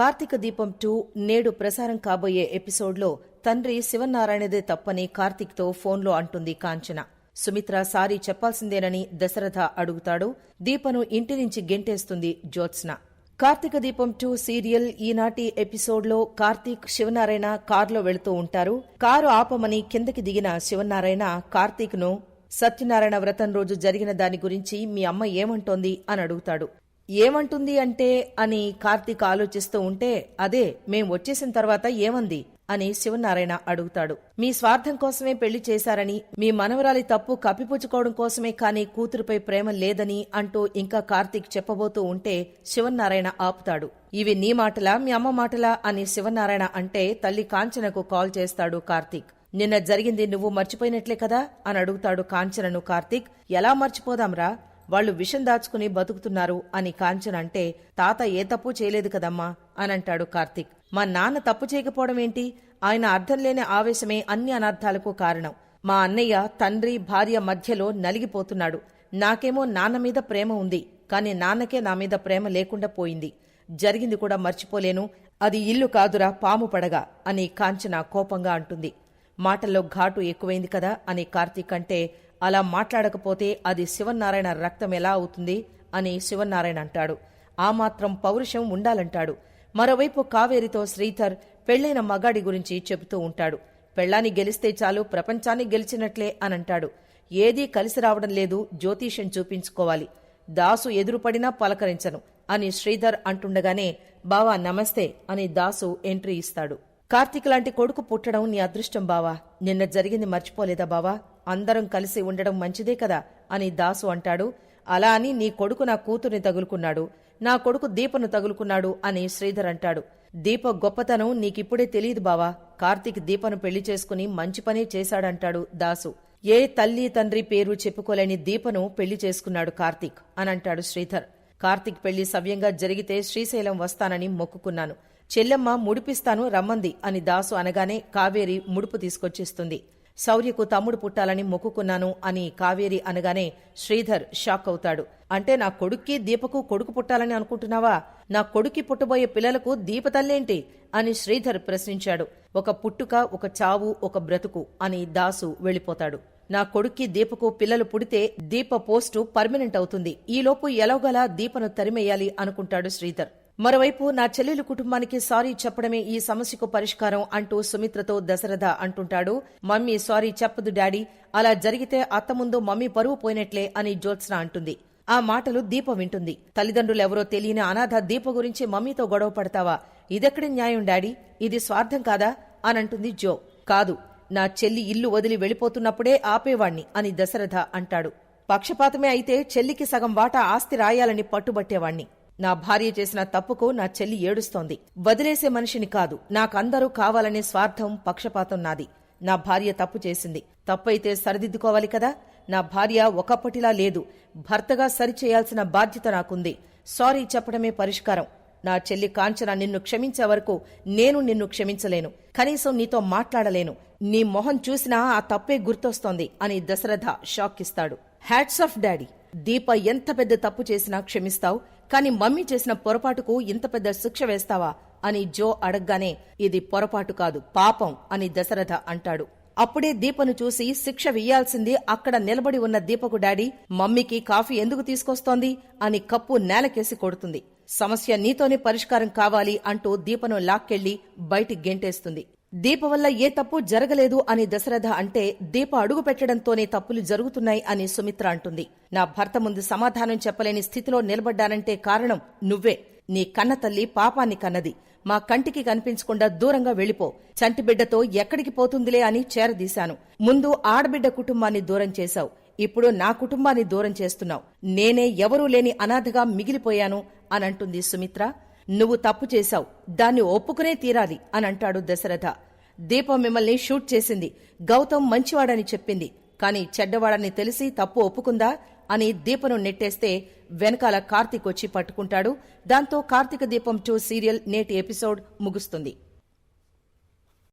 కార్తీక దీపం టూ నేడు ప్రసారం కాబోయే ఎపిసోడ్లో తండ్రి శివనారాయణదే తప్పని కార్తీక్తో ఫోన్లో అంటుంది కాంచన. సుమిత్ర సారీ చెప్పాల్సిందేనని దశరథ అడుగుతాడు. దీపను ఇంటి నుంచి గెంటేస్తుంది జ్యోత్స్న. కార్తీక దీపం టూ సీరియల్ ఈనాటి ఎపిసోడ్లో కార్తీక్ శివనారాయణ కారులో వెళుతూ ఉంటారు. కారు ఆపమని కిందకి దిగిన శివనారాయణ కార్తీక్ను సత్యనారాయణ వ్రతం రోజు జరిగిన దాని గురించి మీ అమ్మ ఏమంటోంది అని అడుగుతాడు. ఏమంటుంది అంటే అని కార్తీక్ ఆలోచిస్తూ ఉంటే అదే మేం వచ్చేసిన తర్వాత ఏమంది? అని శివనారాయణ అడుగుతాడు. మీ స్వార్థం కోసమే పెళ్ళి చేశారని మీ మనవరాలి తప్పు కప్పిపుచ్చుకోవడం కోసమే కాని కూతురుపై ప్రేమ లేదని అంటూ ఇంకా కార్తీక్ చెప్పబోతూ ఉంటే శివనారాయణ ఆపుతాడు. ఇవి నీ మాటలా మీ అమ్మ మాటలా అని శివనారాయణ అంటే తల్లి కాంచనకు కాల్ చేస్తాడు కార్తీక్. నిన్న జరిగింది నువ్వు మర్చిపోయినట్లే కదా? అని అడుగుతాడు కాంచనను కార్తీక్. ఎలా మర్చిపోదాంరా? వాళ్ళు విషం దాచుకుని బతుకుతున్నారు అని కాంచన అంటే తాత ఏ తప్పు చేయలేదు కదమ్మా అనంటాడు కార్తీక్. మా నాన్న తప్పు చేయకపోవడం ఏంటి? ఆయన అర్థం లేని ఆవేశమే అన్ని అనర్థాలకు కారణం. మా అన్నయ్య తండ్రి భార్య మధ్యలో నలిగిపోతున్నాడు. నాకేమో నాన్న మీద ప్రేమ ఉంది కాని నాన్నకే నా మీద ప్రేమ లేకుండా పోయింది. జరిగింది కూడా మర్చిపోలేను. అది ఇల్లు కాదురా పాము పడగా అని కాంచన కోపంగా అంటుంది. మాటల్లో ఘాటు ఎక్కువైంది కదా అని కార్తీక్ అంటే అలా మాట్లాడకపోతే అది శివనారాయణ రక్తం ఎలా అవుతుంది అని శివనారాయణ అంటాడు. ఆ మాత్రం పౌరుషం ఉండాలంటాడు. మరోవైపు కావేరితో శ్రీధర్ పెళ్ళైన మగాడి గురించి చెబుతూ ఉంటాడు. పెళ్ళాన్ని గెలిస్తే చాలు ప్రపంచాన్ని గెలిచినట్లే అనంటాడు. ఏదీ కలిసి రావడం లేదు జ్యోతిష్యం చూపించుకోవాలి. దాసు ఎదురుపడినా పలకరించను అని శ్రీధర్ అంటుండగానే బావా నమస్తే అని దాసు ఎంట్రీ ఇస్తాడు. కార్తీక్ లాంటి కొడుకు పుట్టడం నీ అదృష్టం బావా. నిన్న జరిగింది మర్చిపోలేదా బావా? అందరం కలిసి ఉండడం మంచిదే కదా అని దాసు అంటాడు. అలా అని నీ కొడుకు నా కూతుర్ని తగులుకున్నాడు. నా కొడుకు దీపను తగులుకున్నాడు అని శ్రీధర్ అంటాడు. దీప గొప్పతనం నీకిప్పుడే తెలియదు బావా. కార్తీక్ దీపను పెళ్ళి చేసుకుని మంచి పనే చేశాడంటాడు దాసు. ఏ తల్లి తండ్రి పేరు చెప్పుకోలేని దీపను పెళ్ళి చేసుకున్నాడు కార్తీక్ అనంటాడు శ్రీధర్. కార్తీక్ పెళ్ళి సవ్యంగా జరిగితే శ్రీశైలం వస్తానని మొక్కుకున్నాను. చెల్లెమ్మ ముడిపిస్తాను రమ్మంది అని దాసు అనగానే కావేరి ముడుపు తీసుకొచ్చేస్తుంది. శౌర్యకు తమ్ముడు పుట్టాలని మొక్కుకున్నాను అని కావేరి అనగానే శ్రీధర్ షాక్ అవుతాడు. అంటే నా కొడుక్కి దీపకు కొడుకు పుట్టాలని అనుకుంటున్నావా? నా కొడుక్కి పుట్టబోయే పిల్లలకు దీపతల్లేంటి అని శ్రీధర్ ప్రశ్నించాడు. ఒక పుట్టుక ఒక చావు ఒక బ్రతుకు అని దాసు వెళ్ళిపోతాడు. నా కొడుక్కి దీపకు పిల్లలు పుడితే దీప పోస్టు పర్మనెంట్ అవుతుంది. ఈలోపు ఎలాగలా దీపను తరిమేయాలి అనుకుంటాడు శ్రీధర్. మరోవైపు నా చెల్లెలు కుటుంబానికి సారీ చెప్పడమే ఈ సమస్యకు పరిష్కారం అంటూ సుమిత్రతో దశరథ అంటుంటాడు. మమ్మీ సారీ చెప్పదు డాడీ. అలా జరిగితే అత్త ముందు మమ్మీ పరువు పోయినట్లే అని జ్యోత్స్న అంటుంది. ఆ మాటలు దీప వింటుంది. తల్లిదండ్రులెవరో తెలియని అనాథ దీప గురించి మమ్మీతో గొడవ పడతావా? ఇదెక్కడి న్యాయం డాడీ? ఇది స్వార్థం కాదా? అనంటుంది జో. కాదు. నా చెల్లి ఇల్లు వదిలి వెళ్ళిపోతున్నప్పుడే ఆపేవాణ్ణి అని దశరథ అంటాడు. పక్షపాతమే అయితే చెల్లికి సగం వాటా ఆస్తి రాయాలని పట్టుబట్టేవాణ్ణి. నా భార్య చేసిన తప్పుకు నా చెల్లి ఏడుస్తోంది. వదిలేసే మనిషిని కాదు. నాకందరూ కావాలనే స్వార్థం పక్షపాతం నాది. నా భార్య తప్పు చేసింది. తప్పైతే సరిదిద్దుకోవాలి కదా? నా భార్య ఒకప్పటిలా లేదు. భర్తగా సరిచేయాల్సిన బాధ్యత నాకుంది. సారీ చెప్పడమే పరిష్కారం. నా చెల్లి కాంచన నిన్ను క్షమించే వరకు నేను నిన్ను క్షమించలేను. కనీసం నీతో మాట్లాడలేను. నీ మొహం చూసినా ఆ తప్పే గుర్తొస్తోంది అని దశరథ షాక్ ఇస్తాడు హ్యాట్స్ ఆఫ్ డాడీ. దీప ఎంత పెద్ద తప్పు చేసినా క్షమిస్తావు. కాని మమ్మీ చేసిన పొరపాటుకు ఇంత పెద్ద శిక్ష వేస్తావా అని జో అడగ్గానే ఇది పొరపాటు కాదు పాపం అని దశరథ అంటాడు. అప్పుడే దీపను చూసి శిక్ష వెయ్యాల్సింది అక్కడ నిలబడి ఉన్న దీపకు డాడీ మమ్మీకి కాఫీ ఎందుకు తీసుకొస్తోంది అని కప్పు నేలకేసి కొడుతుంది. సమస్య నీతోనే పరిష్కారం కావాలి అంటూ దీపను లాక్కెళ్ళి బయటికి గెంటేస్తుంది. దీప వల్ల ఏ తప్పు జరగలేదు అని దశరథ అంటే దీప అడుగు పెట్టడంతోనే తప్పులు జరుగుతున్నాయి అని సుమిత్ర అంటుంది. నా భర్త ముందు సమాధానం చెప్పలేని స్థితిలో నిలబడ్డానంటే కారణం నువ్వే. నీ కన్న తల్లి పాపాన్ని కన్నది. మా కంటికి కనిపించకుండా దూరంగా వెళ్ళిపో. చంటిబిడ్డతో ఎక్కడికి పోతుందిలే అని చేరదీశాను. ముందు ఆడబిడ్డ కుటుంబాన్ని దూరం చేశావు. ఇప్పుడు నా కుటుంబాన్ని దూరం చేస్తున్నావు. నేనే ఎవరూ లేని అనాథగా మిగిలిపోయాను అనంటుంది సుమిత్ర. నువ్వు తప్పు చేశావు. దాన్ని ఒప్పుకునే తీరాలి అని అంటాడు దశరథ. దీప మిమ్మల్ని షూట్ చేసింది. గౌతమ్ మంచివాడని చెప్పింది. కాని చెడ్డవాడని తెలిసి తప్పు ఒప్పుకుందా అని దీపను నెట్టేస్తే వెనకాల కార్తీక్ వచ్చి పట్టుకుంటాడు. దాంతో కార్తీక దీపం టూ సీరియల్ నేటి ఎపిసోడ్ ముగుస్తుంది.